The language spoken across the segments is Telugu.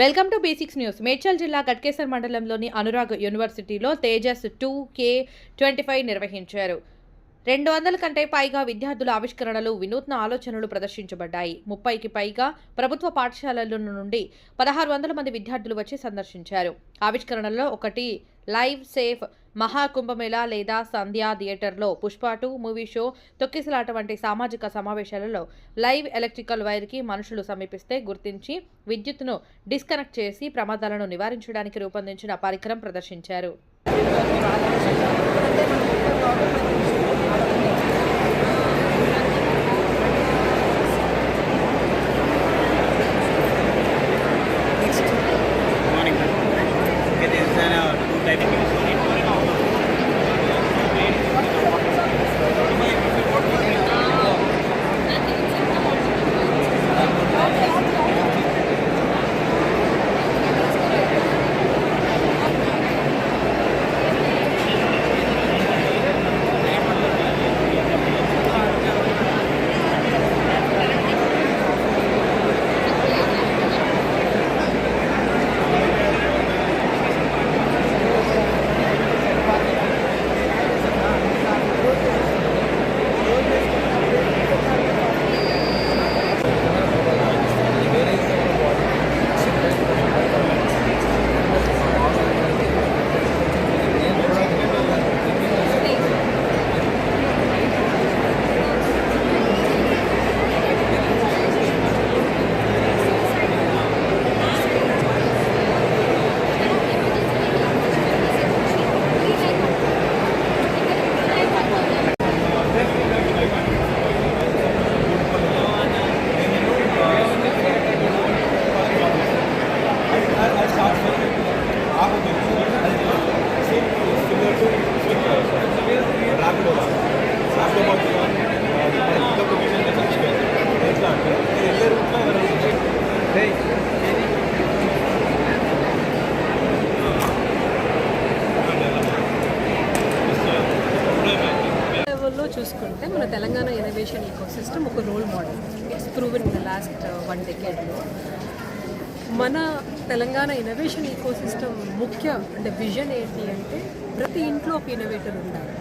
Welcome to basics news. Medchal జిల్లా కట్కేసర్ మండలంలోని అనురాగ్ యూనివర్సిటీలో Tejas two K twenty five నిర్వహించారు. రెండు వందల కంటే పైగా విద్యార్థుల ఆవిష్కరణలు వినూత్న ఆలోచనలు ప్రదర్శించబడ్డాయి. ముప్పైకి పైగా ప్రభుత్వ పాఠశాలల నుండి పదహారు వందల మంది విద్యార్థులు వచ్చి సందర్శించారు. ఆవిష్కరణలో ఒకటి లైవ్ సేఫ్ మహాకుంభమేళా లేదా సంధ్యా థియేటర్లో పుష్పాటు మూవీ షో తొక్కిసలాట వంటి సామాజిక సమావేశాలలో లైవ్ ఎలక్ట్రికల్ వైర్కి మనుషులు సమీపిస్తే గుర్తించి విద్యుత్ను డిస్కనెక్ట్ చేసి ప్రమాదాలను నివారించడానికి రూపొందించిన పరికరం ప్రదర్శించారు. లెవెల్లో చూసుకుంటే మన తెలంగాణ ఇన్నోవేషన్ ఈకోసిస్టమ్ ఒక role model it's proven in the last one డెకేడ్లో మన తెలంగాణ ఇన్నోవేషన్ ఈకోసిస్టమ్ ముఖ్య అంటే విజన్ ఏంటి అంటే ప్రతి ఇంట్లో ఒక ఇన్నోవేటర్ ఉండాలి.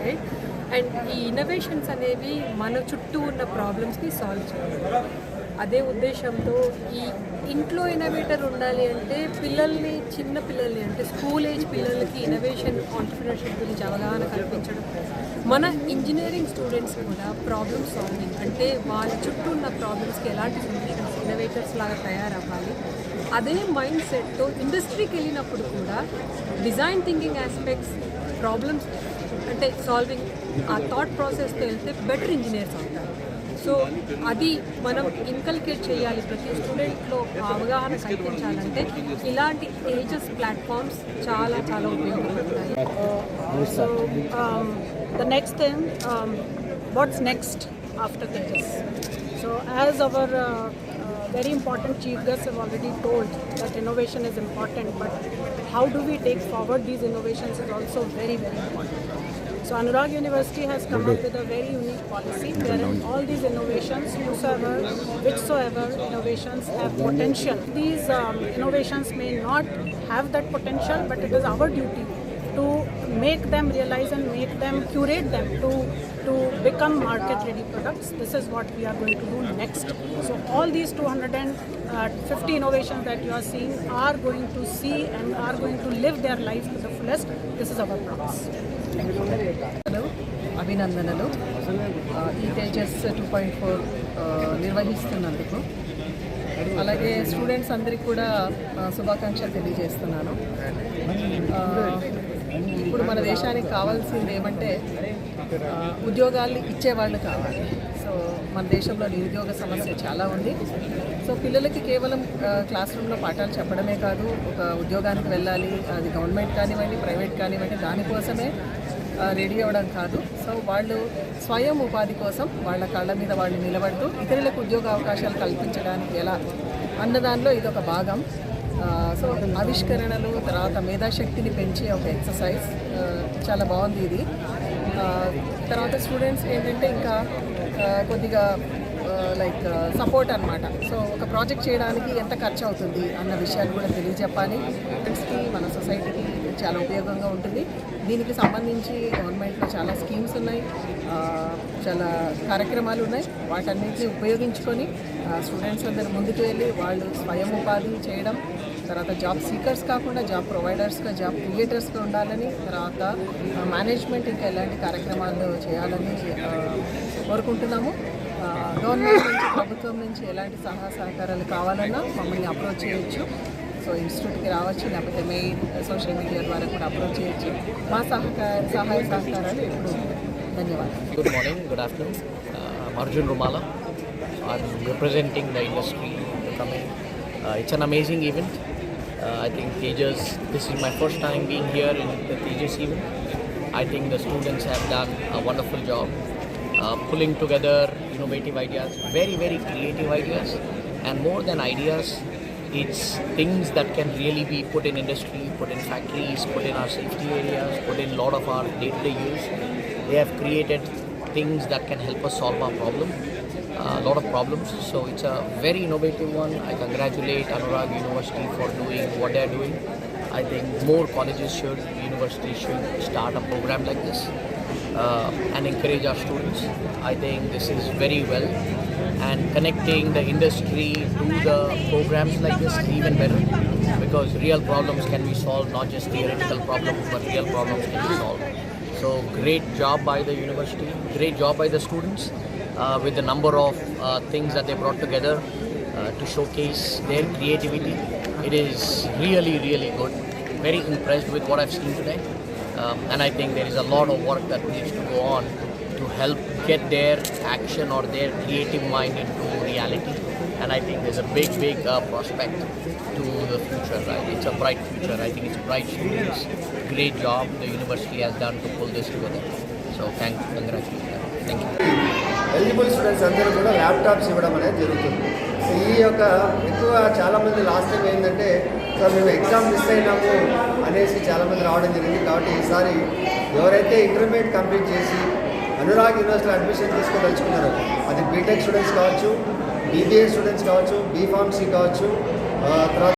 రైట్ అండ్ ఈ ఇన్నోవేషన్స్ అనేవి మన చుట్టూ ఉన్న ప్రాబ్లమ్స్ని సాల్వ్ చేయాలి. అదే ఉద్దేశంతో ఈ ఇంట్లో ఇన్నోవేటర్ ఉండాలి అంటే పిల్లల్ని చిన్న పిల్లల్ని అంటే స్కూల్ ఏజ్ పిల్లలకి ఇన్నోవేషన్ ఆంటర్ప్రినర్షిప్ గురించి అవగాహన కల్పించడం. మన ఇంజనీరింగ్ స్టూడెంట్స్ కూడా ప్రాబ్లమ్ సాల్వింగ్ అంటే వాళ్ళ చుట్టూ ఉన్న ప్రాబ్లమ్స్కి ఎలాంటి సొల్యూషన్స్ ఇన్నోవేటర్స్ లాగా తయారవ్వాలి. అదే మైండ్ సెట్తో ఇండస్ట్రీకి వెళ్ళినప్పుడు కూడా డిజైన్ థింకింగ్ ఆస్పెక్ట్స్ ప్రాబ్లమ్స్ అంటే సాల్వింగ్ ఆ థాట్ ప్రాసెస్తో వెళ్తే బెటర్ ఇంజనీర్స్ అవుతారు సో అది మనం ఇన్కల్కేట్ చేయాలి ప్రతి స్టూడెంట్లో అవగాహన కల్పించాలంటే ఇలాంటి ఏజెస్ ప్లాట్ఫామ్స్ చాలా చాలా ఉపయోగపడతాయి So, um, the next thing, um, what's next after Tejas? So, as our uh, uh, very important chief guests have already told that innovation is important, but how do we take forward these innovations is also very, very important. So, Anurag University has come up with a very unique policy wherein all these innovations, whosoever, whichsoever innovations have potential. These um, innovations may not have that potential, but it is our duty to make them realize and make them curate them to to become market ready products. This is what we are going to do next. So all these 250 innovations that you are seeing are going to see and are going to live their life to the fullest. This is our promise అభినందనలు. ఈ తేజస్ టూ పాయింట్ ఫోర్ నిర్వహిస్తున్నందుకు. అలాగే స్టూడెంట్స్ అందరికీ కూడా శుభాకాంక్షలు తెలియజేస్తున్నాను. ఇప్పుడు మన దేశానికి కావాల్సింది ఏమంటే ఉద్యోగాలు ఇచ్చేవాళ్ళు కావాలి. సో మన దేశంలో నిరుద్యోగ సమస్య చాలా ఉంది. సో పిల్లలకి కేవలం క్లాస్ రూమ్లో పాఠాలు చెప్పడమే కాదు ఒక ఉద్యోగానికి వెళ్ళాలి అది గవర్నమెంట్ కానివ్వండి ప్రైవేట్ కానివ్వండి దానికోసమే రెడీ అవ్వడం కాదు. సో వాళ్ళు స్వయం ఉపాధి కోసం వాళ్ళ కాళ్ళ మీద వాళ్ళు నిలబడుతూ ఇతరులకు ఉద్యోగ అవకాశాలు కల్పించడానికి ఎలా అన్న దానిలో ఇది ఒక భాగం. సో ఆవిష్కరణలు తర్వాత మేధాశక్తిని పెంచే ఒక ఎక్సర్సైజ్ చాలా బాగుంది ఇది. తర్వాత స్టూడెంట్స్ ఏంటంటే ఇంకా కొద్దిగా లైక్ సపోర్ట్ అనమాట సో ఒక ప్రాజెక్ట్ చేయడానికి ఎంత ఖర్చు అవుతుంది అన్న విషయాలు కూడా తెలియజెప్పాలి. స్టూడెంట్స్కి మన సొసైటీకి చాలా ఉపయోగంగా ఉంటుంది. దీనికి సంబంధించి గవర్నమెంట్లో చాలా స్కీమ్స్ ఉన్నాయి. చాలా కార్యక్రమాలు ఉన్నాయి. వాటన్నిటిని ఉపయోగించుకొని స్టూడెంట్స్ అందరు ముందుకు వెళ్ళి వాళ్ళు స్వయం ఉపాధి చేయడం తర్వాత జాబ్ సీకర్స్ కాకుండా జాబ్ ప్రొవైడర్స్గా జాబ్ క్రియేటర్స్గా ఉండాలని తర్వాత మేనేజ్మెంట్ ఇంకా ఎలాంటి కార్యక్రమాలు చేయాలని కోరుకుంటున్నాము. గవర్నమెంట్ నుంచి ప్రభుత్వం నుంచి ఎలాంటి సహాయ సహకారాలు కావాలన్నా మమ్మల్ని అప్రోచ్ చేయొచ్చు. సో ఇన్స్టిట్యూట్కి రావచ్చు లేకపోతే మెయిల్ సోషల్ మీడియా ద్వారా కూడా అప్రోచ్ చేయొచ్చు మా సహకార సహాయ సహకారాలు ఎప్పుడు ఉంటాయి. ధన్యవాదాలు Good morning, good afternoon. Uh, I'm Arjun Rumala. I'm representing the industry to come in. Uh, it's an amazing event. Uh, I think Tejas, this is my first time being here in the Tejas event. I think the students have done a wonderful job uh, pulling together innovative ideas, very, very creative ideas, and more than ideas, it's things that can really be put in industry, put in factories, put in our safety areas, put in a lot of our day-to-day use. They have created things that can help us solve our problem, a lot of problems. So it's a very innovative one. I congratulate Anurag University for doing what they're doing. I think more colleges should, universities should start a program like this uh, and encourage our students. I think this is very well. And connecting the industry to the programs like this is even better because real problems can be solved, not just theoretical problems, but real problems can be solved. So great job by the university, great job by the students uh, with the number of uh, things that they brought together uh, to showcase their creativity. It is really, really good. Very impressed with what I've seen today. Um, and I think there is a lot of work that needs to go on to help get their action or their creative mind into reality. And I think there's a big, big uh, prospect to the future. Right? It's a bright future. I think it's bright students. Great job the university has done to pull this together. So thank, you, congratulations. Thank you. Eligible students అందరూ కూడా ల్యాప్టాప్స్ ఇవ్వడం అనేది జరుగుతుంది సో ఈ యొక్క ఎక్కువ చాలామంది లాస్ట్ టైం ఏంటంటే సార్ మేము ఎగ్జామ్ మిస్ అయినాము అనేసి చాలామంది రావడం జరిగింది కాబట్టి ఈసారి ఎవరైతే ఇంటర్మీడియట్ కంప్లీట్ చేసి అనురాగ్ యూనివర్సిటీలో అడ్మిషన్ తీసుకోదలుచుకున్నారో. అది బీటెక్ స్టూడెంట్స్ కావచ్చు బీబీఏ స్టూడెంట్స్ కావచ్చు బీఫార్మసీ కావచ్చు తర్వాత